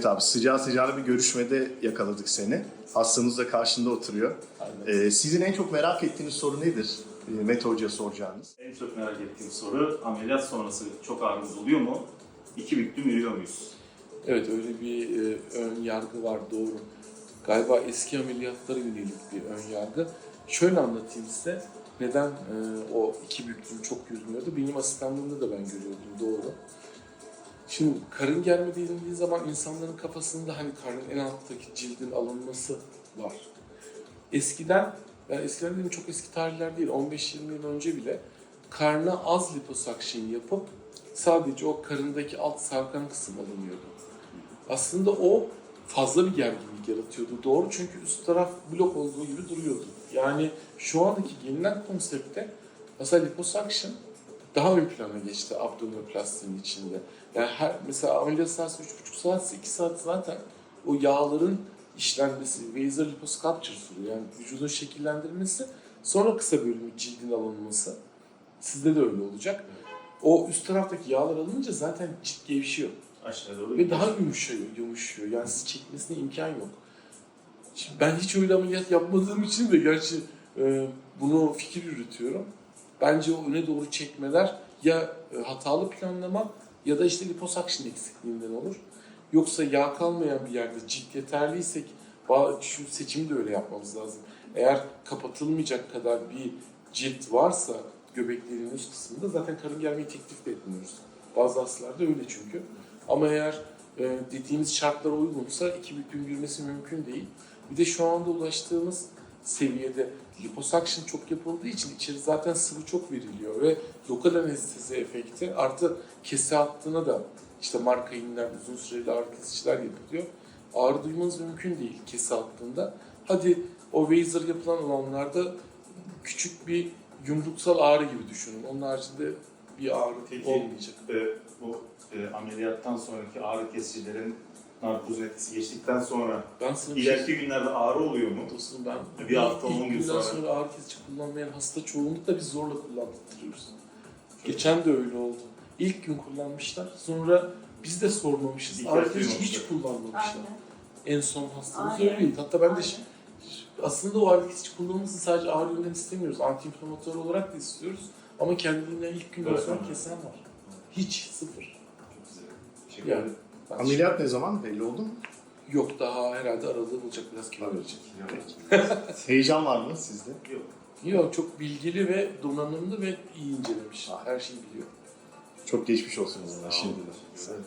Evet abi sıcağı sıcağına bir görüşmede yakaladık seni. Hastamız da karşında oturuyor. Ee, sizin en çok merak ettiğiniz soru nedir? Ee, Mete Hoca'ya soracağınız. En çok merak ettiğim soru ameliyat sonrası çok ağrımız oluyor mu? İki büklüm yürüyor muyuz? Evet öyle bir e, ön yargı var doğru. Galiba eski ameliyatlara yönelik bir ön yargı. Şöyle anlatayım size. Neden e, o iki büklüm çok yürümüyordu? Benim asistanlığımda da ben görüyordum doğru. Şimdi karın germe denildiği zaman insanların kafasında hani karnın en alttaki cildin alınması var. Eskiden, yani eskiden dedim çok eski tarihler değil, 15-20 yıl önce bile karna az liposuction yapıp sadece o karındaki alt sarkan kısım alınıyordu. Aslında o fazla bir gerginlik yaratıyordu. Doğru çünkü üst taraf blok olduğu gibi duruyordu. Yani şu andaki gelinen konsepte mesela liposuction daha ön plana geçti abdominoplastin içinde. Yani her, mesela ameliyat sırası 3,5 saat, 2 saat zaten o yağların işlenmesi, Weiser liposculpture sürüyor. Yani vücudun şekillendirilmesi, sonra kısa bölümü cildin alınması. Sizde de öyle olacak. O üst taraftaki yağlar alınınca zaten cilt gevşiyor. Aşağı doğru Ve daha yumuşuyor, yumuşuyor. Yani sizi çekmesine imkan yok. Şimdi ben hiç öyle ameliyat yapmadığım için de gerçi e, bunu fikir yürütüyorum. Bence o öne doğru çekmeler ya e, hatalı planlama ya da işte liposuction eksikliğinden olur. Yoksa yağ kalmayan bir yerde cilt yeterliysek şu seçimi de öyle yapmamız lazım. Eğer kapatılmayacak kadar bir cilt varsa göbeklerin üst kısmında zaten karın germeyi teklif de etmiyoruz. Bazı hastalarda öyle çünkü. Ama eğer e, dediğimiz şartlara uygunsa iki büklüm yürümesi mümkün değil. Bir de şu anda ulaştığımız seviyede liposuction çok yapıldığı için içeri zaten sıvı çok veriliyor ve lokal anestezi efekti artı kese hattına da işte markainler, uzun süreli ağrı kesiciler yapılıyor. Ağrı duymanız mümkün değil kese hattında. Hadi o Weiser yapılan alanlarda küçük bir yumruksal ağrı gibi düşünün. Onun haricinde bir ağrı Peki. olmayacak. E, bu e, ameliyattan sonraki ağrı kesicilerin narkozun etkisi geçtikten sonra Ben sana bir şey ileriki günlerde ağrı oluyor mu? Dostum ben Bir hafta, on gün sonra. sonra ağrı kesici kullanmayan hasta çoğunlukla biz zorla kullandırıyoruz. Geçen de öyle oldu. İlk gün kullanmışlar. Sonra biz de sormamışız. Ağrı kesici hiç kullanmamışlar. Aynen. En son hastamız öyleydi. Hatta ben de Aynen. şi- aslında o ağrı kesici kullanımımızı sadece ağrı yönden istemiyoruz. Antiinflamatuar olarak da istiyoruz. Ama kendiliğinden ilk günden Evet, sonra kesen var. Hiç sıfır. Çok güzel. Teşekkür Yani ederim. Ameliyat ne zaman belli oldu mu? Yok daha herhalde aralığı bulacak biraz kilo verecek. Heyecan var mı sizde? Yok. Yok çok bilgili ve donanımlı ve iyi incelemiş. Her şeyi biliyor. Çok geçmiş olsun o zaman Sağ olun. şimdi de.